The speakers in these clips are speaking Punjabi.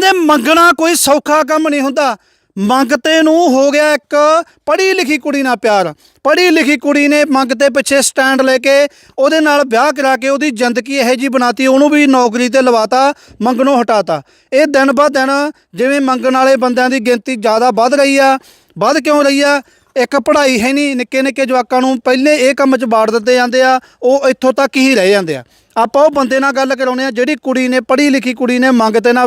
ਕਹਿੰਦੇ ਮੰਗਣਾ ਕੋਈ ਸੌਖਾ ਕੰਮ ਨਹੀਂ ਹੁੰਦਾ। ਮੰਗਤੇ ਨੂੰ ਹੋ ਗਿਆ ਇੱਕ ਪੜ੍ਹੀ ਲਿਖੀ ਕੁੜੀ ਨਾਲ ਪਿਆਰ। ਪੜ੍ਹੀ ਲਿਖੀ ਕੁੜੀ ਨੇ ਮੰਗਤੇ ਪਿੱਛੇ ਸਟੈਂਡ ਲੈ ਕੇ ਉਹਦੇ ਨਾਲ ਵਿਆਹ ਕਰਾ ਕੇ ਉਹਦੀ ਜ਼ਿੰਦਗੀ ਇਹੋ ਜੀ ਬਣਾਤੀ, ਉਹਨੂੰ ਵੀ ਨੌਕਰੀ ਤੇ ਲਵਾਤਾ, ਮੰਗਣੋਂ ਹਟਾਤਾ। ਇਹ ਦਿਨ ਬਾ ਦਿਨ ਜਿਵੇਂ ਮੰਗਣ ਵਾਲੇ ਬੰਦਿਆਂ ਦੀ ਗਿਣਤੀ ਜ਼ਿਆਦਾ ਵੱਧ ਰਹੀ ਆ, ਵੱਧ ਕਿਉਂ ਰਹੀ ਆ? ਇੱਕ ਪੜ੍ਹਾਈ ਹੈ ਨਹੀਂ ਨਿੱਕੇ ਨਿੱਕੇ ਜਵਾਕਾਂ ਨੂੰ ਪਹਿਲੇ ਇਹ ਕੰਮ 'ਚ ਬਾੜ ਦਿੱਤੇ ਜਾਂਦੇ ਆ, ਉਹ ਇੱਥੋਂ ਤੱਕ ਹੀ ਰਹਿ ਜਾਂਦੇ ਆ। ਆਪਾਂ ਉਹ ਬੰਦੇ ਨਾਲ ਗੱਲ ਕਰਾਉਨੇ ਆ ਜਿਹੜੀ ਕੁੜੀ ਨੇ ਪੜ੍ਹੀ ਲਿਖੀ ਕੁੜੀ ਨੇ ਮੰਗ ਤੇ ਨਾ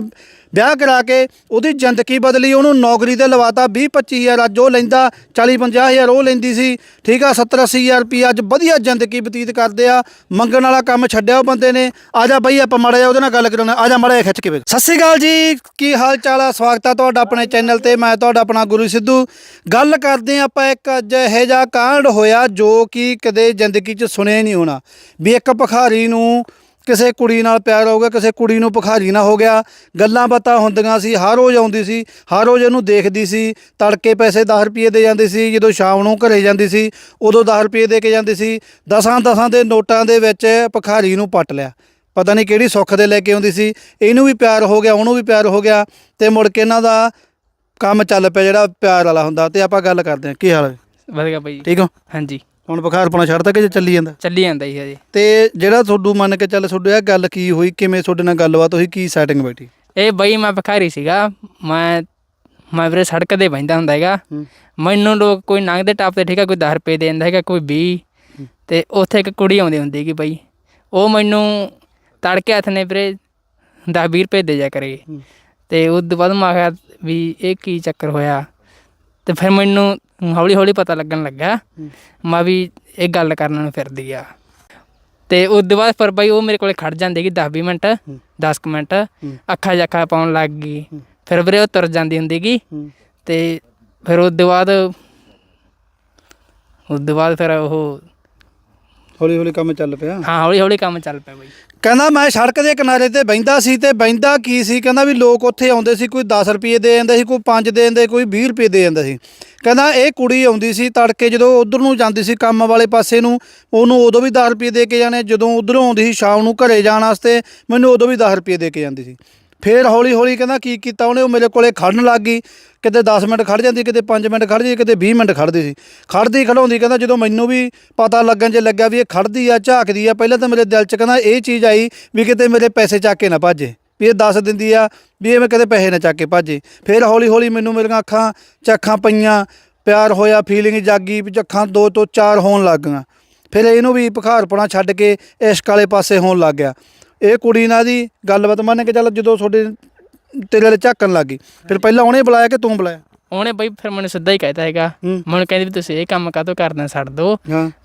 ਵਿਆਹ ਕਰਾ ਕੇ ਉਹਦੀ ਜ਼ਿੰਦਗੀ ਬਦਲੀ, ਉਹਨੂੰ ਨੌਕਰੀ ਤੇ ਲਵਾਤਾ 20 25000 ਅੱਜ ਉਹ ਲੈਂਦਾ 40 50000 ਉਹ ਲੈਂਦੀ ਸੀ, ਠੀਕ ਆ 70 80000 ਰੁਪਏ ਅੱਜ ਵਧੀਆ ਜ਼ਿੰਦਗੀ ਬਤੀਤ ਕਰਦੇ ਆ, ਮੰਗਣ ਵਾਲਾ ਕੰਮ ਛੱਡਿਆ ਉਹ ਬੰਦੇ ਨੇ। ਆ ਜਾ ਬਈ, ਆਪਾਂ ਮਾੜਾ ਜਿਹਾ ਉਹਦੇ ਨਾਲ ਗੱਲ ਕਰਾਉਣਾ ਆ ਜਾ ਮਾੜਾ ਜਿਹਾ ਖਿੱਚ ਕੇ ਵੇਖ। ਸਤਿ ਸ਼੍ਰੀ ਅਕਾਲ ਜੀ, ਕੀ ਹਾਲ ਚਾਲ ਆ? ਸਵਾਗਤ ਆ ਤੁਹਾਡਾ ਆਪਣੇ ਚੈਨਲ ਤੇ, ਮੈਂ ਤੁਹਾਡਾ ਆਪਣਾ ਗੁਰੂ ਸਿੱਧੂ। ਗੱਲ ਕਰਦੇ ਆ ਆਪਾਂ ਇੱਕ ਅੱਜ ਇਹੋ ਜਿਹਾ ਕਾਂਡ ਹੋਇਆ ਜੋ ਕਿ ਕਦੇ ਜ਼ਿੰਦਗੀ 'ਚ ਸੁਣਿਆ ਹੀ ਨਹੀਂ ਹੋਣਾ। ਵੀ ਇੱਕ ਭਖਾਰੀ ਨੂੰ ਕਿਸੇ ਕੁੜੀ ਨਾਲ ਪਿਆਰ ਹੋ ਗਿਆ ਕਿਸੇ ਕੁੜੀ ਨੂੰ ਭਖਾਰੀ ਨਾ ਹੋ ਗਿਆ। ਗੱਲਾਂ ਬਾਤਾਂ ਹੁੰਦੀਆਂ ਸੀ ਹਰ ਰੋਜ਼ ਆਉਂਦੀ ਸੀ ਹਰ ਰੋਜ਼ ਇਹਨੂੰ ਦੇਖਦੀ ਸੀ। ਤੜਕੇ ਪੈਸੇ 10 ਰੁਪਏ ਦੇ ਜਾਂਦੀ ਸੀ ਜਦੋਂ ਸ਼ਾਮ ਨੂੰ ਘਰੇ ਜਾਂਦੀ ਸੀ ਉਦੋਂ 10 ਰੁਪਏ ਦੇ ਕੇ ਜਾਂਦੀ ਸੀ। ਦਸਾਂ ਦਸਾਂ ਦੇ ਨੋਟਾਂ ਦੇ ਵਿੱਚ ਭਖਾਰੀ ਨੂੰ ਪੱਟ ਲਿਆ। ਪਤਾ ਨਹੀਂ ਕਿਹੜੀ ਸੁੱਖ ਦੇ ਲੈ ਕੇ ਆਉਂਦੀ ਸੀ। ਇਹਨੂੰ ਵੀ ਪਿਆਰ ਹੋ ਗਿਆ ਉਹਨੂੰ ਵੀ ਪਿਆਰ ਹੋ ਗਿਆ ਤੇ ਮੁੜ ਕੇ ਇਹਨਾਂ ਦਾ ਕੰਮ ਚੱਲ ਪਿਆ ਜਿਹੜਾ ਪਿਆਰ ਵਾਲਾ ਹੁੰਦਾ। ਤੇ ਆਪਾਂ ਗੱਲ ਕਰਦੇ ਹਾਂ। ਕੀ ਹਾਲ ਹੈ? ਵਧੀਆ ਬਾਈ। ਠੀਕ ਹੋ? ਹਾਂਜੀ। ਹੁਣ ਬੁਖਾਰਪਣਾ ਛੱਡਦਾ ਕਿ ਜੇ ਚੱਲੀ ਜਾਂਦਾ? ਚੱਲੀ ਜਾਂਦਾ ਹੀ ਹਜੇ। ਤੇ ਜਿਹੜਾ ਤੁਹਾਨੂੰ ਮੰਨ ਕੇ ਚੱਲ ਤੁਹਾਡੇ ਇਹ ਗੱਲ ਕੀ ਹੋਈ? ਕਿਵੇਂ ਤੁਹਾਡੇ ਨਾਲ ਗੱਲਬਾਤ ਹੋਈ? ਕੀ ਸੈਟਿੰਗ ਬੈਠੀ? ਇਹ ਬਈ ਮੈਂ ਭਿਖਾਰੀ ਸੀਗਾ। ਮੈਂ ਮੈਂ ਵੀਰੇ ਸੜਕ ਤੇ ਬੈਠਾ ਹੁੰਦਾ ਹੈਗਾ। ਹੂੰ। ਮੈਨੂੰ ਲੋਕ ਕੋਈ ਲੰਘਦੇ ਟੱਪਦੇ ਠੀਕ ਆ ਕੋਈ 10 ਰੁਪਏ ਦੇ ਦਿੰਦਾ ਹੈਗਾ ਕੋਈ 20 ਤੇ ਉੱਥੇ ਇੱਕ ਕੁੜੀ ਆਉਂਦੀ ਹੁੰਦੀ ਹੈਗੀ ਬਈ। ਉਹ ਮੈਨੂੰ ਤੜਕੇ ਹੱਥ ਨੇ ਵੀਰੇ 10 20 ਰੁਪਏ ਦੇ ਜਾ ਕਰੇ। ਹੂੰ। ਤੇ ਉਸ ਤੋਂ ਬਾਅਦ ਮੈਂ ਕਿਹਾ ਵੀ ਇਹ ਕੀ ਚੱਕਰ ਹੋਇਆ? ਤੇ ਫਿਰ ਮੈਨੂੰ ਹੌਲੀ ਹੌਲੀ ਪਤਾ ਲੱਗਣ ਲੱਗਾ। ਮੈਂ ਵੀ ਇਹ ਗੱਲ ਕਰਨ ਨੂੰ ਫਿਰਦੀ ਆ। ਤੇ ਉਸ ਤੋਂ ਬਾਅਦ ਫਿਰ ਬਈ ਉਹ ਮੇਰੇ ਕੋਲੇ ਖੜ ਜਾਂਦੀ ਹੈਗੀ 10 20 ਮਿੰਟ 10 ਕੁ ਮਿੰਟ। ਅੱਖਾਂ ਜੱਖਾਂ ਪਾਉਣ ਲੱਗ ਗਈ। ਫਿਰ ਵੀਰੇ ਉਹ ਤੁਰ ਜਾਂਦੀ ਹੁੰਦੀ ਗੀ ਤੇ ਫਿਰ ਉਸ ਤੋਂ ਬਾਅਦ ਉਸ ਤੋਂ ਬਾਅਦ ਫਿਰ ਉਹ ਹੌਲੀ ਹੌਲੀ ਕੰਮ ਚੱਲ ਪਿਆ। ਹਾਂ ਹੌਲੀ ਹੌਲੀ ਕੰਮ ਚੱਲ ਪਿਆ ਬਈ। ਕਹਿੰਦਾ ਮੈਂ ਸੜਕ ਦੇ ਕਿਨਾਰੇ ਤੇ ਬੈੰਦਾ ਸੀ ਤੇ ਬੈੰਦਾ ਕੀ ਸੀ? ਕਹਿੰਦਾ ਵੀ ਲੋਕ ਉੱਥੇ ਆਉਂਦੇ ਸੀ ਕੋਈ 10 ਰੁਪਏ ਦੇ ਜਾਂਦੇ ਸੀ ਕੋਈ 5 ਦੇ ਜਾਂਦੇ ਕੋਈ 20 ਰੁਪਏ ਦੇ ਜਾਂਦਾ ਸੀ। ਕਹਿੰਦਾ ਇਹ ਕੁੜੀ ਆਉਂਦੀ ਸੀ ਤੜਕੇ ਜਦੋਂ ਉਧਰ ਨੂੰ ਜਾਂਦੀ ਸੀ ਕੰਮ ਵਾਲੇ ਪਾਸੇ ਨੂੰ ਉਹਨੂੰ ਉਦੋਂ ਵੀ 10 ਰੁਪਏ ਦੇ ਕੇ ਜਾਣੇ ਜਦੋਂ ਉਧਰੋਂ ਆਉਂਦੀ ਸੀ ਸ਼ਾਮ ਨੂੰ ਘਰੇ ਜਾਣ ਵਾਸਤੇ ਮੈਨੂੰ ਉਦੋਂ ਵੀ 10 ਰੁਪਏ ਦੇ ਕੇ ਜਾਂਦੀ ਸੀ। ਫੇਰ ਹੌਲੀ ਹੌਲੀ ਕਹਿੰਦਾ ਕੀ ਕੀਤਾ ਉਹਨੇ, ਉਹ ਮੇਰੇ ਕੋਲੇ ਖੜਨ ਲੱਗ ਗਈ। ਕਿਤੇ 10 ਮਿੰਟ ਖੜ ਜਾਂਦੀ, ਕਿਤੇ 5 ਮਿੰਟ ਖੜ ਜਾਂਦੀ, ਕਿਤੇ 20 ਮਿੰਟ ਖੜਦੀ ਸੀ। ਖੜਦੀ ਖੜਾਉਂਦੀ ਕਹਿੰਦਾ ਜਦੋਂ ਮੈਨੂੰ ਵੀ ਪਤਾ ਲੱਗਣ ਜੇ ਲੱਗਿਆ ਵੀ ਇਹ ਖੜਦੀ ਆ, ਝਾਕਦੀ ਆ, ਪਹਿਲਾਂ ਤਾਂ ਮੇਰੇ ਦਿਲ 'ਚ ਕਹਿੰਦਾ ਇਹ ਚੀਜ਼ ਆਈ ਵੀ ਕਿਤੇ ਮੇਰੇ ਪੈਸੇ ਚੱਕ ਕੇ ਨਾ ਭਾਜੇ, ਵੀ ਇਹ ਦੱਸ ਦਿੰਦੀ ਆ ਵੀ ਇਹ ਮੈਂ ਕਦੇ ਪੈਸੇ ਨਾ ਚੱਕ ਕੇ ਭਾਜੇ। ਫਿਰ ਹੌਲੀ ਹੌਲੀ ਮੈਨੂੰ ਮੇਰੀਆਂ ਅੱਖਾਂ, ਚੱਖਾਂ ਪਈਆਂ, ਪਿਆਰ ਹੋਇਆ ਫੀਲਿੰਗ ਜਾਗੀ, ਵੀ ਅੱਖਾਂ ਦੋ ਤੋਂ ਚਾਰ ਹੋਣ ਲੱਗ ਗਈਆਂ। ਫਿਰ ਇਹਨੂੰ ਵੀ ਭਖਾਰਪਣਾ ਛੱਡ ਕੇ ਇਸ਼ਕ ਵਾਲੇ ਪਾਸੇ ਹੋਣ ਲੱਗ ਗਿਆ। ਇਹ ਕੁੜੀ ਨਾਲ ਦੀ ਗੱਲਬਾਤ ਮੰਨ ਕੇ ਚੱਲ ਜਦੋਂ ਤੁਹਾਡੇ ਤੇਰੇ ਵਾਲੇ ਝਾਕਣ ਲੱਗੀ ਫਿਰ ਪਹਿਲਾਂ ਉਹਨੇ ਬੁਲਾਇਆ ਕਿ ਤੂੰ ਬੁਲਾਇਆ? ਉਹਨੇ ਬਈ ਫਿਰ ਮੈਨੂੰ ਸਿੱਧਾ ਹੀ ਕਹਿਤਾ ਹੈਗਾ। ਮੈਨੂੰ ਕਹਿੰਦੀ ਵੀ ਤੁਸੀਂ ਇਹ ਕੰਮ ਕਾਹਤੋਂ ਕਰਨਾ ਛੱਡ ਦੋ।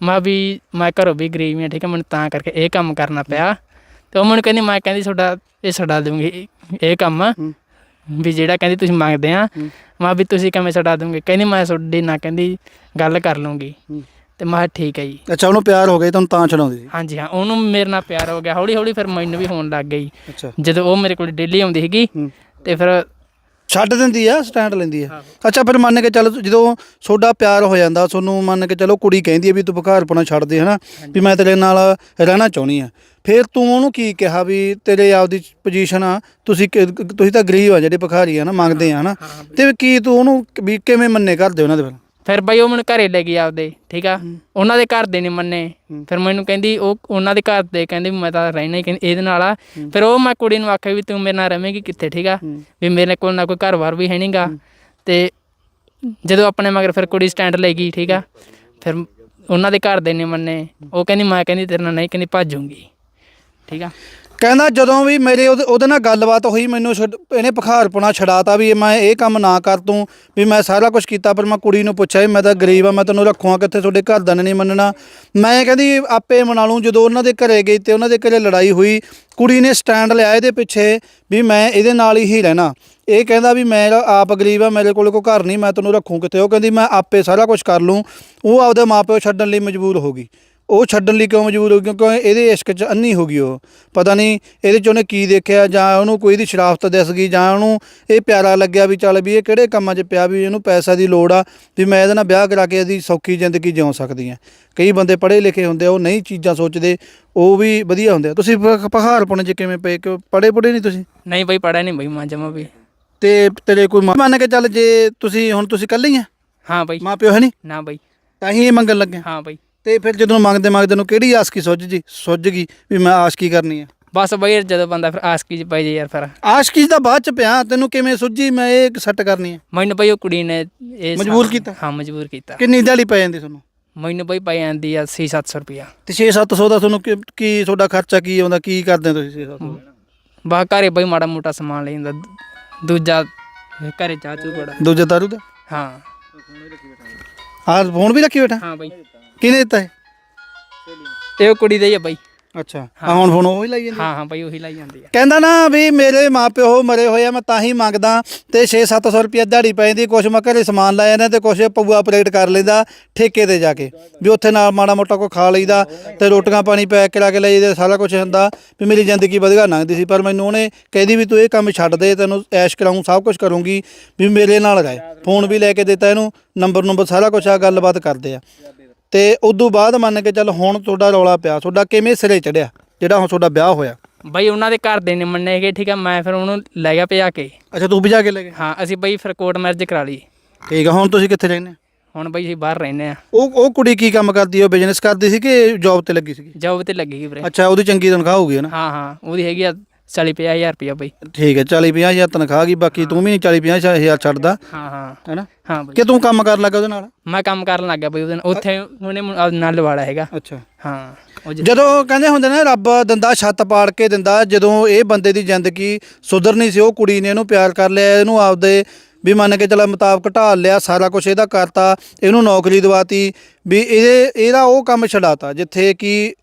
ਮੈਂ ਵੀ ਮੈਂ ਘਰੋਂ ਵੀ ਗਰੀਬ ਹਾਂ ਠੀਕ ਹੈ ਮੈਨੂੰ ਤਾਂ ਕਰਕੇ ਇਹ ਕੰਮ ਕਰਨਾ ਪਿਆ। ਤੇ ਉਹ ਮੈਨੂੰ ਕਹਿੰਦੀ ਮੈਂ ਕਹਿੰਦੀ ਤੁਹਾਡਾ ਇਹ ਛਡਾ ਦੂੰਗੀ ਇਹ- ਕੰਮ। ਵੀ ਜਿਹੜਾ ਕਹਿੰਦੀ ਤੁਸੀਂ ਮੰਗਦੇ ਆ। ਮੈਂ ਵੀ ਤੁਸੀਂ ਕਿਵੇਂ ਛਡਾ ਦੂੰਗੇ ਕਹਿੰਦੀ ਮੈਂ ਤੁਹਾਡੀ ਨਾ ਕਹਿੰਦੀ ਗੱਲ ਕਰ ਲੂੰਗੀ। ਤੇ ਮੈਂ ਕਿਹਾ ਠੀਕ ਹੈ ਜੀ। ਅੱਛਾ ਉਹਨੂੰ ਪਿਆਰ ਹੋ ਗਿਆ ਤੁਹਾਨੂੰ ਤਾਂ ਛਡਾਉਂਦੀ ਸੀ? ਹਾਂਜੀ ਹਾਂ ਉਹਨੂੰ ਮੇਰੇ ਨਾਲ ਪਿਆਰ ਹੋ ਗਿਆ। ਹੌਲੀ ਹੌਲੀ ਫਿਰ ਮੈਨੂੰ ਵੀ ਹੋਣ ਲੱਗ ਗਈ। ਅੱਛਾ। ਜਦੋਂ ਉਹ ਮੇਰੇ ਕੋਲ ਡੇਲੀ ਆਉਂਦੀ ਸੀਗੀ ਹੂੰ। ਤੇ ਫਿਰ ਛੱਡ ਦਿੰਦੀ ਆ ਸਟੈਂਡ ਲੈਂਦੀ ਆ? ਅੱਛਾ ਫਿਰ ਮੰਨ ਕੇ ਚੱਲ ਜਦੋਂ ਤੁਹਾਡਾ ਪਿਆਰ ਹੋ ਜਾਂਦਾ ਤੁਹਾਨੂੰ ਮੰਨ ਕੇ ਚਲੋ ਕੁੜੀ ਕਹਿੰਦੀ ਆ ਵੀ ਤੂੰ ਬੁਖਾਰਪਣਾ ਛੱਡ ਦੇ ਹਨਾ? ਵੀ ਮੈਂ ਤੇਰੇ ਨਾਲ ਰਹਿਣਾ ਚਾਹੁੰਦੀ ਆ। ਫਿਰ ਤੂੰ ਉਹਨੂੰ ਕੀ ਕਿਹਾ ਵੀ ਤੇਰੇ ਆਪਦੀ ਪੋਜੀਸ਼ਨ ਆ ਤੁਸੀਂ ਕਿ- ਤੁਸੀਂ ਤਾਂ ਗਰੀਬ ਆ ਜਿਹੜੇ ਭਿਖਾਰੀ ਆ ਨਾ ਮੰਗਦੇ ਆ ਹਨਾ? ਤੇ ਕੀ ਤੂੰ ਉਹਨੂੰ ਵੀ ਕਿਵੇਂ ਮੰਨੇ ਕਰਦੇ ਉਹਨਾਂ ਦੇ ਫਿਰ ਫਿਰ ਬਈ ਉਹ ਮੈਨੂੰ ਘਰੇ ਲੈ ਗਈ ਆਪਦੇ ਠੀਕ ਆ? ਉਹਨਾਂ ਦੇ ਘਰ ਦੇ ਨਹੀਂ ਮੰਨੇ। ਫਿਰ ਮੈਨੂੰ ਕਹਿੰਦੀ ਉਹ ਉਹਨਾਂ ਦੇ ਘਰ ਦੇ ਕਹਿੰਦੇ ਵੀ ਮੈਂ ਤਾਂ ਰਹਿਣਾ ਹੀ ਕਹਿੰਦੀ ਇਹਦੇ ਨਾਲ ਆ। ਫਿਰ ਉਹ ਮੈਂ ਕੁੜੀ ਨੂੰ ਆਖਿਆ ਵੀ ਤੂੰ ਮੇਰੇ ਨਾਲ ਰਵੇਂਗੀ ਕਿੱਥੇ ਠੀਕ ਆ? ਵੀ ਮੇਰੇ ਕੋਲ ਨਾ ਕੋਈ ਘਰ-ਬਾਰ ਵੀ ਹੈ ਨਹੀਂਗਾ। ਤੇ ਜਦੋਂ ਆਪਣੇ ਮਗਰ ਫਿਰ ਕੁੜੀ ਸਟੈਂਡ ਲੈ ਗਈ ਠੀਕ ਆ? ਫਿਰ ਉਹਨਾਂ ਦੇ ਘਰ ਦੇ ਨਹੀਂ ਮੰਨੇ। ਉਹ ਕਹਿੰਦੀ ਮੈਂ ਕਹਿੰਦੀ ਤੇਰੇ ਨਾਲ ਨਹੀਂ ਕਹਿੰਦੀ ਭੱਜੂਗੀ ਠੀਕ ਆ? ਕਹਿੰਦਾ ਜਦੋਂ ਵੀ ਮੇਰੇ ਉਹਦੇ ਉਹਦੇ ਨਾਲ ਗੱਲਬਾਤ ਹੋਈ, ਮੈਨੂੰ ਛੱਡ- ਇਹਨੇ ਭਖਾਰਪਣਾ ਛਡਾਤਾ ਵੀ ਮੈਂ ਇਹ ਕੰਮ ਨਾ ਕਰ ਤੂੰ, ਵੀ ਮੈਂ ਸਾਰਾ ਕੁਝ ਕੀਤਾ, ਪਰ ਮੈਂ ਕੁੜੀ ਨੂੰ ਪੁੱਛਿਆ ਵੀ ਮੈਂ ਤਾਂ ਗਰੀਬ ਆ, ਮੈਂ ਤੈਨੂੰ ਰੱਖੂਆਂ ਕਿੱਥੇ, ਤੁਹਾਡੇ ਘਰ ਦਾ ਨਹੀਂ ਮੰਨਣਾ। ਮੈਂ ਕਹਿੰਦੀ ਆਪੇ ਮਨਾ ਲੂੰ ਜਦੋਂ ਉਹਨਾਂ ਦੇ ਘਰੇ ਗਈ ਤੇ ਉਹਨਾਂ ਦੇ ਘਰੇ ਲੜਾਈ ਹੋਈ, ਕੁੜੀ ਨੇ ਸਟੈਂਡ ਲਿਆ ਇਹਦੇ ਪਿੱਛੇ ਵੀ ਮੈਂ ਇਹਦੇ ਨਾਲ ਹੀ ਰਹਿਣਾ। ਇਹ ਕਹਿੰਦਾ ਵੀ ਮੈਂ ਆਪ ਗਰੀਬ ਆ, ਮੇਰੇ ਕੋਲ ਕੋਈ ਘਰ ਨਹੀਂ, ਮੈਂ ਤੈਨੂੰ ਰੱਖੂੰ ਕਿਤੇ ਉਹ ਕਹਿੰਦੀ ਮੈਂ ਆਪੇ ਸਾਰਾ ਕੁਝ ਕਰ ਲੂੰ ਉਹ ਆਪਦੇ ਮਾਪਿਓ ਛੱਡਣ ਲਈ ਮਜਬੂਰ ਹੋ ਗਈ। ਉਹ ਛੱਡਣ ਲਈ ਕਿਉਂ ਮਜਬੂਰ ਹੋ ਗਈ? ਕਿਉਂਕਿ ਇਹਦੇ ਇਸ਼ਕ 'ਚ ਅੰਨੀ ਹੋ ਗਈ ਉਹ। ਪਤਾ ਨਹੀਂ ਇਹਦੇ 'ਚ ਉਹਨੇ ਕੀ ਦੇਖਿਆ ਜਾਂ ਉਹਨੂੰ ਕੋਈ ਦੀ ਸ਼ਰਾਫਤ ਦਿਸ ਗਈ ਜਾਂ ਉਹਨੂੰ ਇਹ ਪਿਆਰਾ ਲੱਗਿਆ ਵੀ ਚੱਲ ਵੀ ਇਹ ਕਿਹੜੇ ਕੰਮਾਂ 'ਚ ਪਿਆ ਵੀ ਇਹਨੂੰ ਪੈਸਾ ਦੀ ਲੋੜ ਆ ਵੀ ਮੈਂ ਇਹਦੇ ਨਾਲ ਵਿਆਹ ਕਰਾ ਕੇ ਇਹਦੀ ਸੌਖੀ ਜ਼ਿੰਦਗੀ ਜਿਉ ਸਕਦੀ ਆ ਕਈ ਬੰਦੇ ਪੜ੍ਹੇ ਲਿਖੇ ਹੁੰਦੇ ਆ ਉਹ ਨਹੀਂ ਚੀਜ਼ਾਂ ਸੋਚਦੇ ਉਹ ਵੀ ਵਧੀਆ ਹੁੰਦੇ ਆ। ਤੁਸੀਂ ਪ- ਪਹਾੜਪੁਣ 'ਚ ਕਿਵੇਂ ਪਏ? ਕਿ ਪੜ੍ਹੇ ਪੁੜੇ ਨਹੀਂ ਤੁਸੀਂ? ਨਹੀਂ ਬਈ ਪੜਿਆ ਨਹੀਂ ਬਈ ਮੈਂ ਜਮਾ ਵੀ। ਤੇ ਤੇਰੇ ਕੋਈ ਮਾਂ- ਮੰਨ ਕੇ ਚੱਲ ਜੇ ਤੁਸੀਂ ਹੁਣ ਤੁਸੀਂ ਇਕੱਲੇ ਹੀ ਆ? ਹਾਂ ਬਈ। ਮਾਂ ਪਿਓ ਹੈ ਨਹੀਂ? ਨਾ ਬਈ। ਤਾਂ ਹੀ ਇਹ ਮੰਗਣ ਲੱਗੇ ਹਾਂ ਬਈ। ਤੇ ਫਿਰ ਜਦੋਂ ਮੰਗਦੇ ਮੰਗਦੇ ਨੂੰ ਕਿਹੜੀ ਆਸਕੀ ਸੁੱਝ ਜੀ ਸੁੱਝ ਗਈ ਵੀ ਮੈਂ ਆਸ਼ਕੀ ਕਰਨੀ ਆ ਬਸ ਬਈ ਜਦੋਂ ਬੰਦਾ ਫਿਰ ਆਸਕੀ ਚ ਪੈ ਜੇ ਯਾਰ ਫਿਰ। ਆਸ਼ਕੀ ਦਾ ਬਾਅਦ ਚ ਪਿਆ ਤੈਨੂੰ ਕਿਵੇਂ ਸੁੱਝੀ ਮੈਂ ਇਹ ਸੈੱਟ ਕਰਨੀ ਆ ਮੈਨੂੰ ਬਈ ਉਹ ਕੁੜੀ ਨੇ ਇਹ ਮਜਬੂਰ ਕੀਤਾ? ਹਾਂ ਮਜਬੂਰ ਕੀਤਾ। ਕਿੰਨੀ ਦਿਹਾੜੀ ਪੈ ਜਾਂਦੀ ਤੁਹਾਨੂੰ? ਮੈਨੂੰ ਬਈ ਪੈ ਜਾਂਦੀ ਆ 6-700 ਰੁਪਿਆ ਤੇ 6-700 ਦਾ ਤੁਹਾਨੂੰ ਕੀ- ਤੁਹਾਡਾ ਖਰਚਾ ਕੀ ਆਉਂਦਾ ਕੀ ਕਰਦੇ ਤੁਸੀਂ 6-700 ਬਾ ਘਰੇ ਬਈ ਮਾੜਾ ਮੋਟਾ ਸਮਾਨ ਲੈ ਜਾਂਦਾ ਦੂਜਾ ਘਰੇ ਚਾਚੂ ਬੜਾ ਦੂਜੇ ਦਾਰੂ ਦਾ? ਹਾਂ। ਆਹ ਫੋਨ ਵੀ ਰੱਖੀ ਬੈਠਾ? ਹਾਂ ਬਈ। ਕਿਹਨੇ ਦਿੱਤਾ ਹੈ ਤੇ ਉਹ ਕੁੜੀ ਦੇ ਹੀ ਆ ਬਈ। ਅੱਛਾ। ਆ ਹੁਣ ਫੋਨ ਉਹ ਹੀ ਲਾਈ ਜਾਂਦੀ ਹਾਂ ਹਾਂ ਬਈ ਉਹੀ ਲਾਈ ਜਾਂਦੀ ਆ। ਕਹਿੰਦਾ ਨਾ ਵੀ ਮੇਰੇ ਮਾਪਿਓ ਮਰੇ ਹੋਏ ਆ ਮੈਂ ਤਾਂ ਹੀ ਮੰਗਦਾ ਤੇ 6-700 ਰੁਪਏ ਦਿਹਾੜੀ ਪੈ ਜਾਂਦੀ ਕੁਛ ਮੈਂ ਘਰੇ ਸਮਾਨ ਲੈ ਜਾਂਦਾ ਤੇ ਕੁਛ ਪਊਆ ਆਪਰੇਟ ਕਰ ਲੈਂਦਾ ਠੇਕੇ ਤੇ ਜਾ ਕੇ। ਵੀ ਉੱਥੇ ਨਾਲ ਮਾੜਾ ਮੋਟਾ ਕੋ ਖਾ ਲਈਦਾ ਤੇ ਰੋਟੀਆਂ ਪਾਣੀ ਪੈਕ ਕਰਾ ਕੇ ਲਈਦੇ ਸਾਰਾ ਕੁਝ ਹੁੰਦਾ ਵੀ ਮੇਰੀ ਜ਼ਿੰਦਗੀ ਵਧੀਆ ਲੰਘਦੀ ਸੀ ਪਰ ਮੈਨੂੰ ਉਹਨੇ ਕਹਿੰਦੀ ਵੀ ਤੂੰ ਇਹ ਕੰਮ ਛੱਡ ਦੇ ਤੈਨੂੰ ਐਸ਼ ਕਰਾਉਂ ਸਭ ਕੁਝ ਕਰੂੰਗੀ ਵੀ ਮੇਰੇ ਨਾਲ ਰਹਿ। ਫੋਨ ਵੀ ਲੈ ਕੇ ਦਿੱਤਾ ਇਹਨੂੰ ਨੰਬਰ ਨੰਬਰ ਸਾਰਾ ਕੁਝ ਆ ਗੱਲਬਾਤ ਕਰਦੇ ਆ। ਤੇ ਉਦੋਂ ਬਾਅਦ ਮੰਨ ਕੇ ਚੱਲ ਹੁਣ ਤੁਹਾਡਾ ਰੌਲਾ ਪਿਆ ਤੁਹਾਡਾ ਕਿਵੇਂ ਸਿਰੇ ਚੜਿਆ ਜਿਹੜਾ ਹੁਣ ਤੁਹਾਡਾ ਵਿਆਹ ਹੋਇਆ? ਬਈ ਉਹਨਾਂ ਦੇ ਘਰ ਦੇ ਨੇ ਮੰਨੇ ਕਿ ਠੀਕ ਆ ਮੈਂ ਫਿਰ ਉਹਨੂੰ ਲੈ ਗਿਆ ਭਜਾ ਕੇ। ਅੱਛਾ ਤੂੰ ਭਜਾ ਕੇ ਲੈ ਗਏ? ਹਾਂ ਅਸੀਂ ਬਈ ਫਿਰ ਕੋਰਟ ਮੈਰਿਜ ਕਰਾ ਲਈ। ਠੀਕ ਆ ਹੁਣ ਤੁਸੀਂ ਕਿੱਥੇ ਰਹਿੰਦੇ? ਹੁਣ ਬਈ ਅਸੀਂ ਬਾਹਰ ਰਹਿੰਦੇ ਆ ਉਹ ਉਹ ਕੁੜੀ ਕੀ ਕੰਮ ਕਰਦੀ ਹੈ ਉਹ ਬਿਜ਼ਨਸ ਕਰਦੀ ਸੀ ਕਿ ਜੌਬ ਤੇ ਲੱਗੀ ਸੀਗੀ? ਜੋਬ ਤੇ ਲੱਗੇਗੀ ਵੀਰੇ। ਅੱਛਾ ਉਹਦੀ ਚੰਗੀ ਤਨਖਾਹ ਹੋਊਗੀ ਨਾ? ਹਾਂ ਹਾਂ ਉਹਦੀ ਹੈਗੀ ਆ 40 ਹਜ਼ਾਰ ਰੁਪਇਆ ਬਈ। ਠੀਕ ਹੈ 40 50 ਹਜ਼ਾਰ ਤਨਖਾਹ ਗਈ ਬਾਕੀ ਤੂੰ ਵੀ 40 50 ਹਜ਼ਾਰ ਛੱਡਦਾ। ਹਾਂ ਹਾਂ। ਹੈਨਾ? ਹਾਂ ਬਈ। ਕਿ ਤੂੰ ਕੰਮ ਕਰਨ ਲੱਗਾ ਉਹਦੇ ਨਾਲ? ਮੈਂ ਕੰਮ ਕਰਨ ਲੱਗ ਬਈ ਉਹਦੇ ਨਾਲ। ਉੱਥੇ ਆਪਦੇ ਨਾਲ ਵਾਲਾ ਹੈਗਾ। ਅੱਛਾ। ਹਾਂ ਉਹ ਜਦੋਂ ਕਹਿੰਦੇ ਹੁੰਦੇ ਨੇ ਰੱਬ ਦਿੰਦਾ ਛੱਤ ਪਾੜ ਕੇ ਦਿੰਦਾ ਜਦੋਂ ਇਹ ਬੰਦੇ ਦੀ ਜ਼ਿੰਦਗੀ ਸੁਧਰਨੀ ਸੀ ਉਹ ਕੁੜੀ ਨੇ ਇਹਨੂੰ ਪਿਆਰ ਕਰ ਲਿਆ ਇਹਨੂੰ ਆਪਦੇ ਵੀ ਮੰਨ ਕੇ ਚੱਲ ਮੁਤਾਬਕ ਢਾਲ ਲਿਆ ਸਾਰਾ ਕੁਝ ਇਹਦਾ ਕਰਤਾ ਇਹਨੂੰ ਨੌਕਰੀ ਦਵਾਤੀ ਵੀ ਇਹਦੇ ਇਹਦਾ ਉਹ ਕੰਮ ਛਡਾਤਾ ਜਿੱਥੇ ਕਿ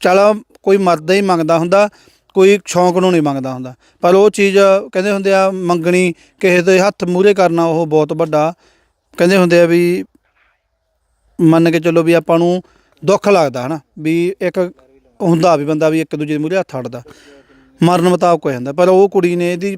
ਚੱਲ ਕੋਈ ਮਰਦਾ ਹੀ ਮੰਗਦਾ ਹੁੰਦਾ ਕੋਈ ਸ਼ੌਂਕ ਨੂੰ ਨਹੀਂ ਮੰਗਦਾ ਹੁੰਦਾ। ਪਰ ਉਹ ਚੀਜ਼ ਕਹਿੰਦੇ ਹੁੰਦੇ ਆ, ਮੰਗਣੀ, ਕਿਸੇ ਦੇ ਹੱਥ ਮੂਹਰੇ ਕਰਨਾ ਉਹ ਬਹੁਤ ਵੱਡਾ। ਕਹਿੰਦੇ ਹੁੰਦੇ ਆ ਵੀ ਮੰਨ ਕੇ ਚੱਲੋ ਵੀ ਆਪਾਂ ਨੂੰ ਦੁੱਖ ਲੱਗਦਾ, ਹਨਾ? ਵੀ ਇੱਕ ਹੁੰਦਾ ਵੀ ਬੰਦਾ ਵੀ ਇੱਕ ਦੂਜੇ ਦੇ ਮੂਹਰੇ ਹੱਥ ਅੜਦਾ ਮਰਨ ਮੁਤਾਬਕ ਹੋ ਜਾਂਦਾ। ਪਰ ਉਹ ਕੁੜੀ ਨੇ ਇਹਦੀ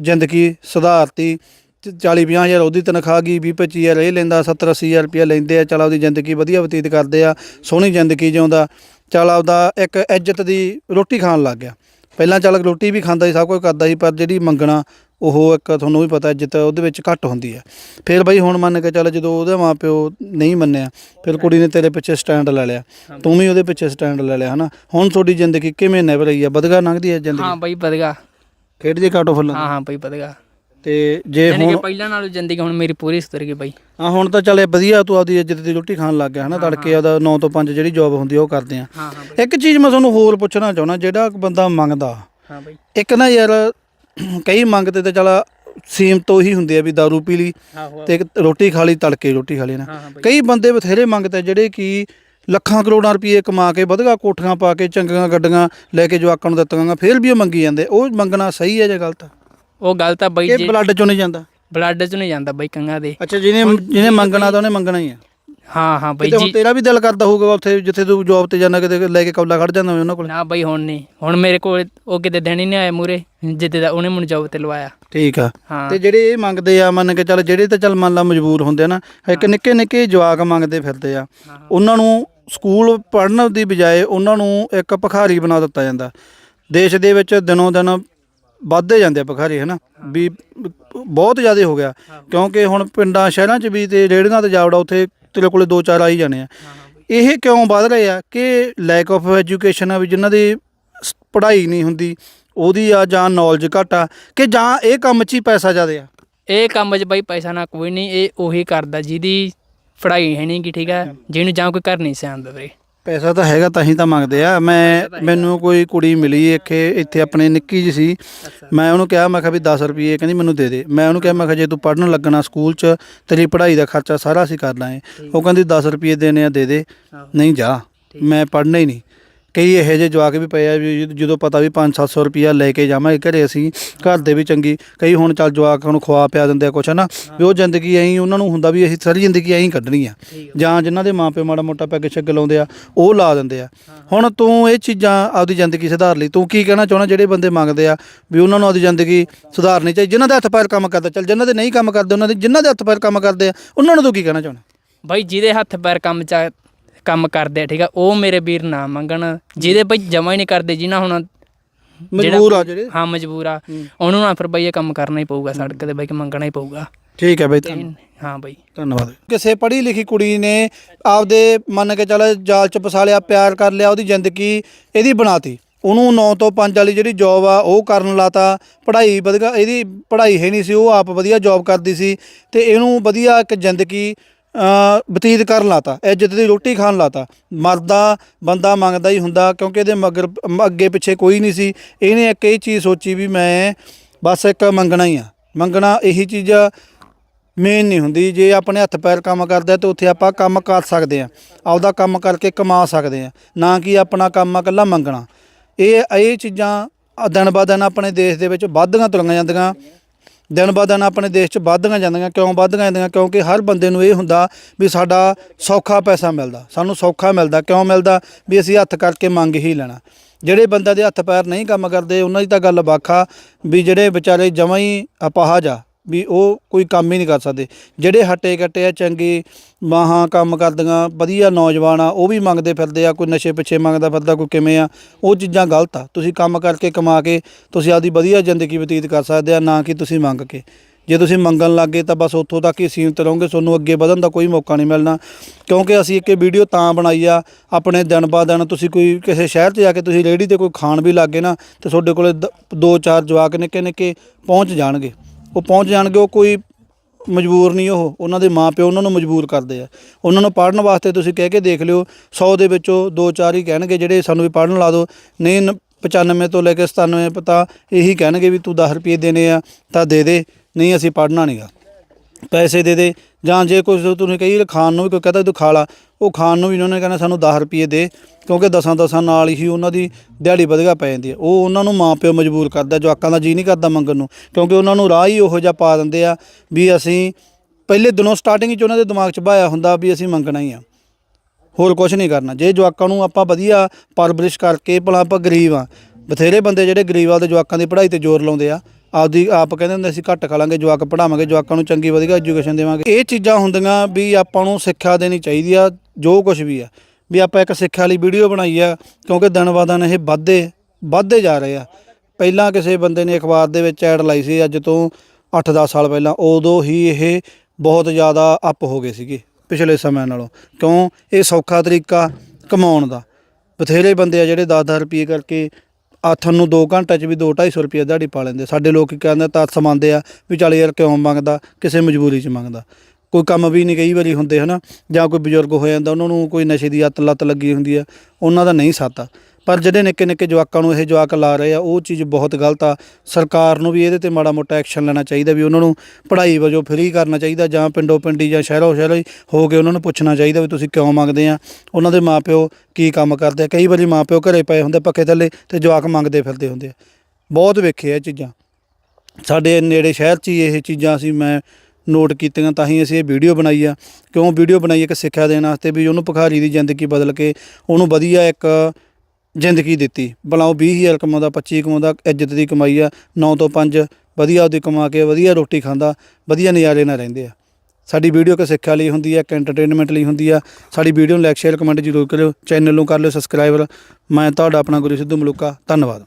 ਜ਼ਿੰਦਗੀ ਸੁਧਾਰਤੀ। 40 50 ਹਜ਼ਾਰ ਉਹਦੀ ਤਨਖਾਹ ਗਈ 20 25 ਹਜ਼ਾਰ ਇਹ ਲੈਂਦਾ 70 80 ਹਜ਼ਾਰ ਰੁਪਇਆ ਲੈਂਦੇ ਆ ਚਲ ਆਪਦੀ ਜ਼ਿੰਦਗੀ ਵਧੀਆ ਬਤੀਤ ਕਰਦੇ ਆ ਸੋਹਣੀ ਜ਼ਿੰਦਗੀ ਜਿਉਂਦਾ। ਚਲ ਆਪਦਾ ਇੱਕ ਇੱਜ਼ਤ ਦੀ ਰੋਟੀ ਖਾਣ ਲੱਗ ਗਿਆ। ਪਹਿਲਾਂ ਚੱਲ ਰੋਟੀ ਵੀ ਖਾਂਦਾ ਸੀ ਸਭ ਕੁਝ ਕਰਦਾ ਸੀ ਪਰ ਜਿਹੜੀ ਮੰਗਣਾ ਉਹ ਇੱਕ ਤੁਹਾਨੂੰ ਵੀ ਪਤਾ ਇੱਜ਼ਤ ਉਹਦੇ ਵਿੱਚ ਘੱਟ ਹੁੰਦੀ ਹੈ ਫਿਰ ਬਈ ਹੁਣ ਮੰਨ ਕੇ ਚੱਲ ਜਦੋਂ ਉਹਦੇ ਮਾਪਿਓ ਨਹੀਂ ਮੰਨਿਆ ਫਿਰ ਕੁੜੀ ਨੇ ਤੇਰੇ ਪਿੱਛੇ ਸਟੈਂਡ ਲੈ ਲਿਆ। ਤੂੰ ਵੀ ਉਹਦੇ ਪਿੱਛੇ ਸਟੈਂਡ ਲੈ ਲਿਆ ਹਨਾ? ਹੁਣ ਤੁਹਾਡੀ ਜ਼ਿੰਦਗੀ ਕਿਵੇਂ ਨਿਭ ਰਹੀ ਹੈ ਵਧਗਾ ਲੰਘਦੀ ਹੈ ਹਾਂ ਜ਼ਿੰਦਗੀ ਬਈ ਵਧਗਾ ਖੇਡਦੀ ਕਾਟੋ ਫੁੱਲਾਂ। ਹਾਂ ਹਾਂ ਬਈ ਵਧਗਾ ਤੇ ਜੇ ਯਾਨੀ ਕਿ ਹੁਣ ਪਹਿਲਾਂ ਨਾਲੋਂ ਜ਼ਿੰਦਗੀ ਹੁਣ ਮੇਰੀ ਪੂਰੀ ਸੁਧਰ ਗਈ ਬਈ। ਹਾਂ ਹੁਣ ਤਾਂ ਚੱਲੇ ਵਧੀਆ ਤੂੰ ਆਪਦੀ ਇੱਜ਼ਤ ਦੀ ਰੋਟੀ ਖਾਣ ਲੱਗ ਗਿਆ ਹਨਾ? ਤੜਕੇ ਆਦਾ 9 ਤੋਂ 5 ਜਿਹੜੀ ਜੌਬ ਹੁੰਦੀ ਆ ਉਹ ਕਰਦੇ ਆ। ਹਾਂ ਹਾਂ ਬਈ। ਇੱਕ ਚੀਜ਼ ਮੈਂ ਤੁਹਾਨੂੰ ਹੋਰ ਪੁੱਛਣਾ ਚਾਹੁੰਦਾ ਜਿਹੜਾ ਬੰਦਾ ਮੰਗਦਾ। ਹਾਂ ਬਈ। ਇੱਕ ਨਾ ਯਾਰ ਕਈ ਮੰਗਦੇ ਤੇ ਚੱਲ ਸੀਮਤ ਉਹੀ ਹੁੰਦੇ ਆ ਵੀ दारू ਪੀ ਲਈ ਆਹੋ ਤੇ ਇੱਕ ਰੋਟੀ ਖਾ ਲਈ ਤੜਕੇ ਰੋਟੀ ਖਾ ਲਈ ਨਾ। ਹਾਂ ਹਾਂ ਬਈ। ਕਈ ਬੰਦੇ ਬਥੇਰੇ ਮੰਗਦੇ ਜਿਹੜੇ ਕਿ ਲੱਖਾਂ ਕਰੋੜਾਂ ਰੁਪਏ ਕਮਾ ਕੇ ਵਧਗਾ ਕੋਠੀਆਂ ਪਾ ਕੇ ਚੰਗੀਆਂ ਗੱਡੀਆਂ ਲੈ ਕੇ ਜਵਾਕਾਂ ਨੂੰ ਦਿੱਤੀਆਂ ਫਿਰ ਵੀ ਉਹ ਮੰਗੀ ਜਾਂਦੇ। ਉਹ ਮੰਗਣਾ ਸਹੀ ਹੈ ਜਾਂ ਗਲਤ? ਉਹ ਗੱਲ ਤਾਂ ਬਈ ਕਿ ਜੇ ਬਲੱਡ ਚੋਂ ਨਹੀਂ ਜਾਂਦਾ? ਬਲੱਡ ਚ ਨਹੀਂ ਜਾਂਦਾ ਬਈ ਕੰਗਾ ਦੇ। ਅੱਛਾ ਜਿਹਨੇ ਜਿਹਨੇ ਮੰਗਣਾ ਤਾਂ ਉਹਨੇ ਮੰਗਣਾ ਹੀ ਆ। ਹਾਂ ਹਾਂ ਬਈ ਹੁਣ ਜੀ ਤੇਰਾ ਵੀ ਦਿਲ ਕਰਦਾ ਹੋਊਗਾ ਉੱਥੇ ਜਿੱਥੇ ਤੂੰ ਜੌਬ ਤੇ ਜਾਂਦਾ ਕਿਤੇ ਲੈ ਕੇ ਕੌਲਾ ਖੜ ਜਾਂਦਾ ਉਹਨਾਂ ਕੋਲ। ਨਾ ਬਈ ਹੁਣ ਨਹੀਂ। ਹੁਣ ਮੇਰੇ ਕੋਲ ਉਹ ਕਿਤੇ ਹੀ ਨਹੀਂ ਆਇਆ ਮੂਰੇ ਜਿੱਦੇ ਦਾ ਉਹਨੇ ਮੈਨੂੰ ਜੋਬ ਤੇ ਲਵਾਇਆ। ਠੀਕ ਆ। ਹਾਂ। ਤੇ ਜਿਹੜੇ ਇਹ ਮੰਗਦੇ ਆ ਮੰਨ ਕੇ ਚੱਲ ਜਿਹੜੇ ਤਾਂ ਚੱਲ ਮੰਨ ਲਾ ਮਜਬੂਰ ਹੁੰਦੇ ਆ ਨਾ ਇੱਕ ਨਿੱਕੇ ਨਿੱਕੇ ਜਵਾਕ ਮੰਗਦੇ ਫਿਰਦੇ ਆ। ਉਹਨਾਂ ਨੂੰ ਸਕੂਲ ਪੜ੍ਹਨ ਦੀ ਬਜਾਏ ਉਹਨਾਂ ਨੂੰ ਇੱਕ ਭਿਖਾਰੀ ਬਣਾ ਦਿੱਤਾ ਜਾਂਦਾ। ਦੇਸ਼ ਦੇ ਵਿੱਚ ਦਿਨੋਂ ਦਿਨ ਵੱਧਦੇ ਜਾਂਦੇ ਆ ਭਿਖਾਰੀ, ਹਨਾ? ਵੀ ਬਹੁਤ ਜ਼ਿਆਦਾ ਹੋ ਗਿਆ। ਕਿਉਂਕਿ ਹੁਣ ਪਿੰਡਾਂ, ਸ਼ਹਿਰਾਂ 'ਚ ਵੀ ਤੇ ਰੇੜੀਆਂ ਤੇ ਜਾਵੜਾ ਉੱਥੇ ਤੇਰੇ ਕੋਲੇ ਦੋ ਚਾਰ ਆ ਹੀ ਜਾਣੇ ਆ। ਇਹ ਕਿਉਂ ਵੱਧ ਰਹੇ ਆ ਕਿ ਲੈਕ ਆਫ ਐਜੂਕੇਸ਼ਨ ਆ ਵੀ ਜਿਨ੍ਹਾਂ ਦੀ ਸ- ਪੜ੍ਹਾਈ ਨਹੀਂ ਹੁੰਦੀ, ਉਹਦੀ ਆ ਜਾਂ ਨੌਲੇਜ ਘੱਟ ਆ, ਕਿ ਜਾਂ ਇਹ ਕੰਮ 'ਚ ਹੀ ਪੈਸਾ ਜ਼ਿਆਦਾ ਆ? ਇਹ ਕੰਮ 'ਚ ਬਾਈ ਪੈਸਾ ਨਾ ਕੋਈ ਨਹੀਂ, ਇਹ ਉਹੀ ਕਰਦਾ ਜਿਹਦੀ ਪੜ੍ਹਾਈ ਹੈ ਨਹੀਂ ਕਿ ਠੀਕ ਹੈ ਜਿਹਨੂੰ ਜਾਂ ਕੋਈ ਕਰ ਨਹੀਂ ਸਿਆਂਦਾ ਵੀਰੇ ਪੈਸਾ ਤਾਂ ਹੈਗਾ ਤਾਂ ਹੀ ਤਾਂ ਮੰਗਦੇ ਆ। ਮੈਂ ਮੈਨੂੰ ਕੋਈ ਕੁੜੀ ਮਿਲੀ ਇੱਥੇ ਇੱਥੇ ਆਪਣੇ ਨਿੱਕੀ ਜੀ ਸੀ। ਮੈਂ ਉਹਨੂੰ ਕਿਹਾ ਮੈਂ ਕਿਹਾ ਵੀ 10 ਰੁਪਏ ਕਹਿੰਦੀ ਮੈਨੂੰ ਦੇ ਦੇ। ਮੈਂ ਉਹਨੂੰ ਕਿਹਾ ਮੈਂ ਕਿਹਾ ਜੇ ਤੂੰ ਪੜਨ ਲੱਗਣਾ ਸਕੂਲ 'ਚ ਤੇਰੀ ਪੜ੍ਹਾਈ ਦਾ ਖਰਚਾ ਸਾਰਾ ਅਸੀਂ ਕਰ ਲਾਂਗੇ। ਉਹ ਕਹਿੰਦੀ 10 ਰੁਪਏ ਦੇਣੇ ਆ ਦੇ ਦੇ। ਨਹੀਂ ਜਾ। ਮੈਂ ਪੜਨਾ ਹੀ ਨਹੀਂ। ਕਈ ਇਹੋ ਜਿਹੇ ਜਵਾਕ ਵੀ ਪਏ ਆ ਵੀ ਜਦ- ਪਤਾ ਵੀ 5-700 ਰੁਪਿਆ ਲੈ ਕੇ ਜਾਵਾਂਗੇ ਘਰੇ ਅਸੀਂ ਘਰ ਦੇ ਵੀ ਚੰਗੀ ਕਈ ਹੁਣ ਚੱਲ ਜਵਾਕ ਨੂੰ ਖਵਾ ਪਿਆ ਦਿੰਦੇ ਆ ਕੁਛ ਹਨਾ? ਵੀ ਉਹ ਜ਼ਿੰਦਗੀ ਐਂ ਉਹਨਾਂ ਨੂੰ ਹੁੰਦਾ ਵੀ ਅਸੀਂ ਸਾਰੀ ਜ਼ਿੰਦਗੀ ਐਂ ਕੱਢਣੀ ਆ। ਜਾਂ ਜਿਨ੍ਹਾਂ ਦੇ ਮਾਪੇ ਮਾੜਾ ਮੋਟਾ ਪੈਗ ਛੱਗ ਲਾਉਂਦੇ ਆ ਉਹ ਲਾ ਦਿੰਦੇ ਆ। ਹੁਣ ਤੂੰ ਇਹ ਚੀਜ਼ਾਂ ਆਪਦੀ ਜ਼ਿੰਦਗੀ ਸੁਧਾਰ ਲਈ ਤੂੰ ਕੀ ਕਹਿਣਾ ਚਾਹੁੰਦਾ ਜਿਹੜੇ ਬੰਦੇ ਮੰਗਦੇ ਆ ਵੀ ਉਹਨਾਂ ਨੂੰ ਆਪਦੀ ਜ਼ਿੰਦਗੀ ਸੁਧਾਰਨੀ ਚਾਹੀਦੀ ਜਿਨ੍ਹਾਂ ਦੇ ਹੱਥ ਪੈਰ ਕੰਮ ਕਰਦੇ ਚੱਲ ਜਿਨ੍ਹਾਂ ਦੇ ਨਹੀਂ ਕੰਮ ਕਰਦੇ ਉਹਨਾਂ ਦੇ ਜਿਨ੍ਹਾਂ ਦੇ ਹੱਥ ਪੈਰ ਕੰਮ ਕਰਦੇ ਆ ਉਹਨਾਂ ਨੂੰ ਤੂੰ ਕੀ ਕਹਿਣਾ ਚਾਹੁੰਦਾ? ਬਾਈ ਜਿਹਦੇ ਹੱਥ ਪੈਰ ਕੰਮ ਚ ਕੰਮ ਕਰਦੇ ਆ ਠੀਕ ਆ? ਉਹ ਮੇਰੇ ਵੀਰ ਨਾ ਮੰਗਣ ਜਿਹਦੇ ਬਈ ਜਮਾ ਹੀ ਨਹੀਂ ਕਰਦੇ ਜਿਨ੍ਹਾਂ ਹੁਣ ਮਜਬੂਰ ਆ ਜਿਹੜੇ। ਹਾਂ ਮਜਬੂਰ ਆ। ਉਹਨੂੰ ਨਾ ਫਿਰ ਬਈ ਇਹ ਕੰਮ ਕਰਨਾ ਹੀ ਪਊਗਾ ਸੜਕ ਤੇ ਬਈ ਕਿ ਮੰਗਣਾ ਹੀ ਪਊਗਾ। ਠੀਕ ਹੈ ਬਈ ਤੇ ਹਾਂ ਬਈ। ਧੰਨਵਾਦ। ਕਿਸੇ ਪੜ੍ਹੀ ਲਿਖੀ ਕੁੜੀ ਨੇ ਆਪਦੇ ਮੰਨ ਕੇ ਚੱਲ ਜਾਲ ਚ ਫਸਾ ਲਿਆ ਪਿਆਰ ਕਰ ਲਿਆ ਉਹਦੀ ਜ਼ਿੰਦਗੀ ਇਹਦੀ ਬਣਾਤੀ। ਉਹਨੂੰ 9 ਤੋਂ 5 ਵਾਲੀ ਜਿਹੜੀ ਜੌਬ ਆ ਉਹ ਕਰਨ ਲਾਤਾ। ਪੜ੍ਹਾਈ ਵਧੀਆ ਇਹਦੀ ਪੜ੍ਹਾਈ ਹੈ ਨਹੀਂ ਸੀ ਉਹ ਆਪ ਵਧੀਆ ਜੌਬ ਕਰਦੀ ਸੀ। ਤੇ ਇਹਨੂੰ ਵਧੀਆ ਇੱਕ ਜ਼ਿੰਦਗੀ ਬਤੀਤ ਕਰਨ ਲਾਤਾ ਇੱਜ਼ਤ ਦੀ ਰੋਟੀ ਖਾਣ ਲਾਤਾ। ਮਰਦਾ ਬੰਦਾ ਮੰਗਦਾ ਹੀ ਹੁੰਦਾ ਕਿਉਂਕਿ ਇਹਦੇ ਮਗਰ ਮ- ਅੱਗੇ ਪਿੱਛੇ ਕੋਈ ਨਹੀਂ ਸੀ। ਇਹਨੇ ਇੱਕ ਇਹ ਚੀਜ਼ ਸੋਚੀ ਵੀ ਮੈਂ ਬਸ ਇੱਕ ਮੰਗਣਾ ਹੀ ਆ। ਮੰਗਣਾ ਇਹੀ ਚੀਜ਼ ਮੇਨ ਨਹੀਂ ਹੁੰਦੀ। ਜੇ ਆਪਣੇ ਹੱਥ ਪੈਰ ਕੰਮ ਕਰਦਾ ਤੇ ਉੱਥੇ ਆਪਾਂ ਕੰਮ ਕਰ ਸਕਦੇ ਆ। ਆਪਦਾ ਕੰਮ ਕਰਕੇ ਕਮਾ ਸਕਦੇ ਆ। ਨਾ ਕਿ ਆਪਣਾ ਕੰਮ ਇਕੱਲਾ ਮੰਗਣਾ। ਇਹ ਇਹ ਚੀਜ਼ਾਂ ਦਿਨ ਬ ਦਿਨ ਆਪਣੇ ਦੇਸ਼ ਦੇ ਵਿੱਚ ਵੱਧਦੀਆਂ ਤੁਰੀਆਂ ਜਾਂਦੀਆਂ। ਦਿਨ ਬਾ ਦਿਨ ਆਪਣੇ ਦੇਸ਼ 'ਚ ਵੱਧਦੀਆਂ ਜਾਂਦੀਆਂ, ਕਿਉਂ ਵੱਧਦੀਆਂ ਜਾਂਦੀਆਂ? ਕਿਉਂਕਿ ਹਰ ਬੰਦੇ ਨੂੰ ਇਹ ਹੁੰਦਾ ਵੀ ਸਾਡਾ ਸੌਖਾ ਪੈਸਾ ਮਿਲਦਾ, ਸਾਨੂੰ ਸੌਖਾ ਮਿਲਦਾ। ਕਿਉਂ ਮਿਲਦਾ? ਵੀ ਅਸੀਂ ਹੱਥ ਕਰਕੇ ਮੰਗ ਹੀ ਲੈਣਾ। ਜਿਹੜੇ ਬੰਦੇ ਦੇ ਹੱਥ ਪੈਰ ਨਹੀਂ ਕੰਮ ਕਰਦੇ, ਉਹਨਾਂ ਦੀ ਤਾਂ ਗੱਲ ਵੱਖਾ ਵੀ ਜਿਹੜੇ ਵਿਚਾਰੇ ਜਮਾਂ ਹੀ ਅਪਾਹਜ ਆ ਵੀ ਉਹ ਕੋਈ ਕੰਮ ਹੀ ਨਹੀਂ ਕਰ ਸਕਦੇ। ਜਿਹੜੇ ਹੱਟੇ ਕੱਟੇ ਆ, ਚੰਗੇ ਮਾਹਾਂ ਕੰਮ ਕਰਦੀਆਂ, ਵਧੀਆ ਨੌਜਵਾਨ ਆ, ਉਹ ਵੀ ਮੰਗਦੇ ਫਿਰਦੇ ਆ, ਕੋਈ ਨਸ਼ੇ ਪਿੱਛੇ ਮੰਗਦਾ ਫਿਰਦਾ, ਕੋਈ ਕਿਵੇਂ ਆ, ਉਹ ਚੀਜ਼ਾਂ ਗਲਤ ਆ। ਤੁਸੀਂ ਕੰਮ ਕਰਕੇ ਕਮਾ ਕੇ ਤੁਸੀਂ ਆਪਦੀ ਵਧੀਆ ਜ਼ਿੰਦਗੀ ਬਤੀਤ ਕਰ ਸਕਦੇ ਆ, ਨਾ ਕਿ ਤੁਸੀਂ ਮੰਗ ਕੇ। ਜੇ ਤੁਸੀਂ ਮੰਗਣ ਲੱਗੇ ਤਾਂ ਬਸ ਉੱਥੋਂ ਤੱਕ ਹੀ ਸੀਮਿਤ ਰਹੋਗੇ, ਤੁਹਾਨੂੰ ਅੱਗੇ ਵਧਣ ਦਾ ਕੋਈ ਮੌਕਾ ਨਹੀਂ ਮਿਲਣਾ। ਕਿਉਂਕਿ ਅਸੀਂ ਇੱਕ ਵੀਡੀਓ ਤਾਂ ਬਣਾਈ ਆ, ਆਪਣੇ ਦਿਨ ਬਾ ਦਿਨ ਤੁਸੀਂ ਕੋਈ ਕਿਸੇ ਸ਼ਹਿਰ 'ਚ ਜਾ ਕੇ ਤੁਸੀਂ ਰੇਹੜੀ ਤੇ ਕੋਈ ਖਾਣ ਵੀ ਲੱਗੇ ਨਾ, ਤੇ ਤੁਹਾਡੇ ਕੋਲੇ ਦ- ਦੋ ਚਾਰ ਜਵਾਕ ਨਿੱਕੇ ਨਿੱਕੇ ਪਹੁੰਚ ਜਾਣਗੇ। ਉਹ ਪਹੁੰਚ ਜਾਣਗੇ, ਉਹ ਕੋਈ ਮਜਬੂਰ ਨਹੀਂ ਉਹ। ਉਹਨਾਂ ਦੇ ਮਾਪਿਓ ਉਹਨਾਂ ਨੂੰ ਮਜਬੂਰ ਕਰਦੇ ਆ। ਉਹਨਾਂ ਨੂੰ ਪੜ੍ਹਨ ਵਾਸਤੇ ਤੁਸੀਂ ਕਹਿ ਕੇ ਦੇਖ ਲਿਓ 100 ਦੇ ਵਿੱਚੋਂ ਦੋ ਚਾਰ ਹੀ ਕਹਿਣਗੇ, ਜਿਹੜੇ ਸਾਨੂੰ ਵੀ ਪੜ੍ਹਨ ਲਾ ਦਿਓ। ਨਹੀਂ, ਨ- 95 ਤੋਂ ਲੈ ਕੇ 97 ਪਤਾ ਇਹੀ ਕਹਿਣਗੇ ਵੀ ਤੂੰ 10 ਰੁਪਏ ਦੇਣੇ ਆ, ਤਾਂ ਦੇ ਦੇ। ਨਹੀਂ, ਅਸੀਂ ਪੜ੍ਹਨਾ ਨਹੀਂਗਾ ਪੈਸੇ ਦੇ ਦੇ। ਜਾਂ ਜੇ ਕੁਝ ਤੁਸੀਂ ਕਹੀ ਖਾਣ ਨੂੰ ਵੀ ਕੋਈ ਕਹਦਾ ਤੂੰ ਖਾ ਲਾ, ਉਹ ਖਾਣ ਨੂੰ ਵੀ ਉਹਨਾਂ ਨੇ ਕਹਿਣਾ ਸਾਨੂੰ 10 ਰੁਪਏ ਦੇ, ਕਿਉਂਕਿ ਦਸਾਂ ਦਸਾਂ ਨਾਲ ਹੀ ਉਹਨਾਂ ਦੀ ਦਿਹਾੜੀ ਵਧਗਾ ਪੈ ਜਾਂਦੀ ਹੈ। ਉਹ ਉਹਨਾਂ ਨੂੰ ਮਾਂ ਪਿਓ ਮਜਬੂਰ ਕਰਦਾ, ਜਵਾਕਾਂ ਦਾ ਜੀ ਨਹੀਂ ਕਰਦਾ ਮੰਗਣ ਨੂੰ, ਕਿਉਂਕਿ ਉਹਨਾਂ ਨੂੰ ਰਾਹ ਹੀ ਉਹੋ ਜਿਹਾ ਪਾ ਦਿੰਦੇ ਆ ਵੀ ਅਸੀਂ ਪਹਿਲੇ ਦਿਨੋਂ ਸਟਾਰਟਿੰਗ 'ਚ ਉਹਨਾਂ ਦੇ ਦਿਮਾਗ 'ਚ ਬਾਇਆ ਹੁੰਦਾ ਵੀ ਅਸੀਂ ਮੰਗਣਾ ਹੀ ਆ। ਹੋਰ ਕੁਝ ਨਹੀਂ ਕਰਨਾ। ਜੇ ਜਵਾਕਾਂ ਨੂੰ ਆਪਾਂ ਵਧੀਆ ਪਰਵਰਿਸ਼ ਕਰਕੇ, ਭਲਾ ਆਪਾਂ ਗਰੀਬ ਆ, ਬਥੇਰੇ ਬੰਦੇ ਜਿਹੜੇ ਗਰੀਬ ਆ ਉਹਦੇ ਜਵਾਕਾਂ ਦੀ ਪੜ੍ਹਾਈ ਤੇ ਜ਼ੋਰ ਲਾਉਂਦੇ ਆ ਆਪਦੀ ਆਪ ਕਹਿੰਦੇ ਹੁੰਦੇ ਅਸੀਂ ਘੱਟ ਖਾ ਜਵਾਕ ਪੜਾਵਾਂਗੇ ਜਵਾਕਾਂ ਨੂੰ ਚੰਗੀ ਵਧੀਆ ਐਜੂਕੇਸ਼ਨ ਦੇਵਾਂਗੇ। ਇਹ ਚੀਜ਼ਾਂ ਹੁੰਦੀਆਂ ਵੀ ਆਪਾਂ ਨੂੰ ਸਿੱਖਿਆ ਦੇਣੀ ਚਾਹੀਦੀ ਆ, ਜੋ ਕੁਝ ਵੀ ਆ। ਵੀ ਆਪਾਂ ਇੱਕ ਸਿੱਖਿਆ ਵਾਲੀ ਵੀਡੀਓ ਬਣਾਈ ਆ, ਕਿਉਂਕਿ ਦਿਨ ਬ ਦਿਨ ਇਹ ਵੱਧਦੇ ਵੱਧਦੇ ਜਾ ਰਹੇ ਆ। ਪਹਿਲਾਂ ਕਿਸੇ ਬੰਦੇ ਨੇ ਅਖਬਾਰ ਦੇ ਵਿੱਚ ਐਡ ਲਾਈ ਸੀ, ਅੱਜ ਤੋਂ 8-10 ਸਾਲ ਪਹਿਲਾਂ, ਉਦੋਂ ਹੀ ਇਹ ਬਹੁਤ ਜ਼ਿਆਦਾ ਅਪ ਹੋ ਗਏ ਸੀਗੇ, ਪਿਛਲੇ ਸਮਿਆਂ ਨਾਲੋਂ। ਕਿਉਂ? ਇਹ ਸੌਖਾ ਤਰੀਕਾ ਕਮਾਉਣ ਦਾ। ਬਥੇਰੇ ਬੰਦੇ ਆ ਜਿਹੜੇ 10-10 ਰੁਪਏ ਕਰਕੇ ਆਥਨ ਨੂੰ 2 ਘੰਟੇ 'ਚ ਵੀ 2-250 ਰੁਪਏ ਦਿਹਾੜੀ ਪਾ ਲੈਂਦੇ ਸਾਡੇ ਲੋਕ ਕੀ ਕਹਿੰਦੇ ਤਾਂ ਸਮਾਉਂਦੇ ਆ ਵੀ ਚੱਲ ਯਾਰ ਕਿਉਂ ਮੰਗਦਾ, ਕਿਸੇ ਮਜਬੂਰੀ 'ਚ ਮੰਗਦਾ। ਕੋਈ ਕੰਮ ਵੀ ਨਹੀਂ ਕਈ ਵਾਰੀ ਹੁੰਦੇ ਹਨਾ, ਜਾਂ ਕੋਈ ਬਜ਼ੁਰਗ ਹੋ ਜਾਂਦਾ, ਉਹਨਾਂ ਨੂੰ ਕੋਈ ਨਸ਼ੇ ਦੀ ਅੱਤ ਲੱਤ ਲੱਗੀ ਹੁੰਦੀ ਆ, ਉਹਨਾਂ ਦਾ ਨਹੀਂ ਸਾਤਾ ਪਰ ਜਿਹੜੇ ਨਿੱਕੇ ਨਿੱਕੇ ਜਵਾਕਾਂ ਨੂੰ ਇਹ ਜਵਾਕ ਲਾ ਰਹੇ ਆ, ਉਹ ਚੀਜ਼ ਬਹੁਤ ਗਲਤ ਆ। ਸਰਕਾਰ ਨੂੰ ਵੀ ਇਹਦੇ ਤੇ ਮਾੜਾ ਮੋਟਾ ਐਕਸ਼ਨ ਲੈਣਾ ਚਾਹੀਦਾ, ਵੀ ਉਹਨਾਂ ਨੂੰ ਪੜ੍ਹਾਈ ਵਜੋਂ ਫ੍ਰੀ ਕਰਨਾ ਚਾਹੀਦਾ, ਜਾਂ ਪਿੰਡੋ ਪਿੰਡੀ ਜਾਂ ਸ਼ਹਿਰੋ ਸ਼ਹਿਰੀ ਹੋ ਕੇ ਉਹਨਾਂ ਨੂੰ ਪੁੱਛਣਾ ਚਾਹੀਦਾ ਵੀ ਤੁਸੀਂ ਕਿਉਂ ਮੰਗਦੇ ਆ। ਉਹਨਾਂ ਦੇ ਮਾਪਿਓ ਕੀ ਕੰਮ ਕਰਦੇ ਆ? ਕਈ ਵਾਰੀ ਮਾਪਿਓ ਘਰੇ ਪਏ ਹੁੰਦੇ ਪੱਖੇ ਥੱਲੇ ਤੇ ਜਵਾਕ ਮੰਗਦੇ ਫਿਰਦੇ ਹੁੰਦੇ ਆ। ਬਹੁਤ ਵੇਖੇ ਆ ਇਹ ਚੀਜ਼ਾਂ। ਸਾਡੇ ਨੇੜੇ ਸ਼ਹਿਰ 'ਚ ਹੀ ਇਹ ਚੀਜ਼ਾਂ ਅਸੀਂ ਮੈਂ ਨੋਟ ਕੀਤੀਆਂ, ਤਾਂ ਹੀ ਅਸੀਂ ਇਹ ਵੀਡੀਓ ਬਣਾਈ ਆ। ਕਿਉਂ ਵੀਡੀਓ ਬਣਾਈ ਇੱਕ ਸਿੱਖਿਆ ਦੇਣ ਵਾਸਤੇ, ਵੀ ਉਹਨੂੰ ਭਿਖਾਰੀ ਦੀ ਜ਼ਿੰਦਗੀ ਬਦਲ ਕੇ ਉਹਨੂੰ ਵਧੀਆ ਇੱਕ ਜ਼ਿੰਦਗੀ ਦਿੱਤੀ। ਭਲਾ ਉਹ 20000 ਕਮਾਉਂਦਾ 25 ਕਮਾਉਂਦਾ, ਇੱਜ਼ਤ ਦੀ ਕਮਾਈ ਆ 9 ਤੋਂ 5 ਵਧੀਆ ਉਹਦੀ ਕਮਾ ਕੇ, ਵਧੀਆ ਰੋਟੀ ਖਾਂਦਾ, ਵਧੀਆ ਨਜ਼ਾਰੇ ਨਾਲ ਰਹਿੰਦੇ ਆ। ਸਾਡੀ ਵੀਡੀਓ ਕਿ ਸਿੱਖਿਆ ਲਈ ਹੁੰਦੀ ਹੈ ਇੱਕ ਐਂਟਰਟੇਨਮੈਂਟ ਲਈ ਹੁੰਦੀ ਆ। ਸਾਡੀ ਵੀਡੀਓ ਨੂੰ ਲਾਈਕ ਸ਼ੇਅਰ ਕਮੈਂਟ ਜ਼ਰੂਰ ਕਰਿਓ ਚੈਨਲ ਨੂੰ ਕਰ ਲਿਓ ਸਬਸਕ੍ਰਾਈਬਰ ਮੈਂ ਤੁਹਾਡਾ ਆਪਣਾ ਗੁਰੂ ਸਿੱਧੂ ਮਲੂਕਾ, ਧੰਨਵਾਦ।